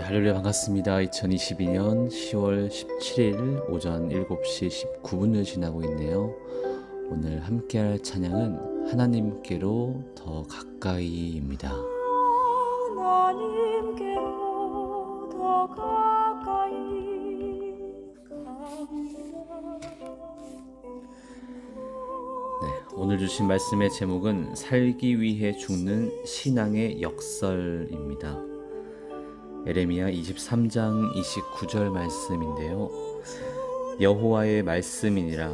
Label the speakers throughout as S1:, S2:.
S1: 할렐루야 반갑습니다. 2022년 10월 17일 오전 7시 19분을 지나고 있네요. 오늘 함께 할 찬양은 하나님께로 더 가까이입니다.
S2: 하나님께로 더 가까이.
S1: 네, 오늘 주신 말씀의 제목은 살기 위해 죽는 신앙의 역설입니다. 에레미야 23장 29절 말씀인데요. 여호와의 말씀이니라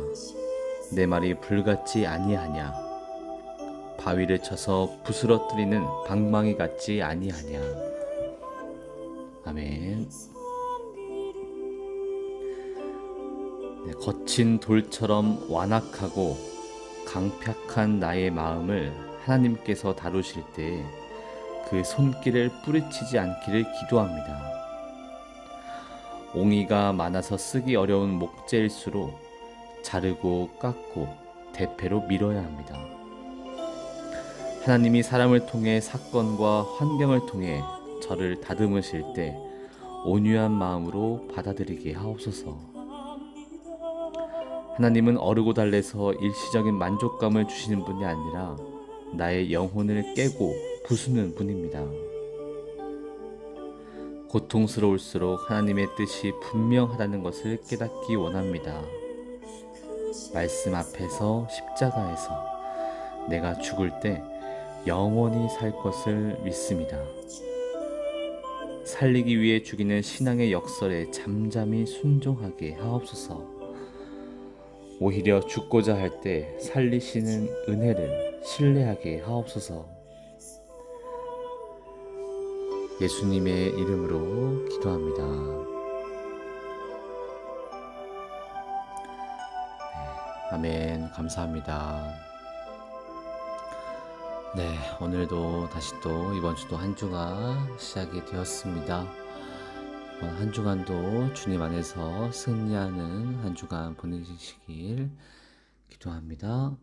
S1: 내 말이 불같지 아니하냐 바위를 쳐서 부스러뜨리는 방망이 같지 아니하냐 아멘. 네, 거친 돌처럼 완악하고 강팍한 나의 마음을 하나님께서 다루실 때 그 손길을 뿌리치지 않기를 기도합니다. 옹이가 많아서 쓰기 어려운 목재일수록 자르고 깎고 대패로 밀어야 합니다. 하나님이 사람을 통해 사건과 환경을 통해 저를 다듬으실 때 온유한 마음으로 받아들이게 하옵소서. 하나님은 어르고 달래서 일시적인 만족감을 주시는 분이 아니라 나의 영혼을 깨고 부수는 분입니다. 고통스러울수록 하나님의 뜻이 분명하다는 것을 깨닫기 원합니다. 말씀 앞에서 십자가에서 내가 죽을 때 영원히 살 것을 믿습니다. 살리기 위해 죽이는 신앙의 역설에 잠잠히 순종하게 하옵소서. 오히려 죽고자 할 때 살리시는 은혜를 신뢰하게 하옵소서. 예수님의 이름으로 기도합니다. 네, 아멘. 감사합니다. 네, 오늘도 다시 또 이번 주도 한 주가 시작이 되었습니다. 한 주간도 주님 안에서 승리하는 한 주간 보내시길 기도합니다.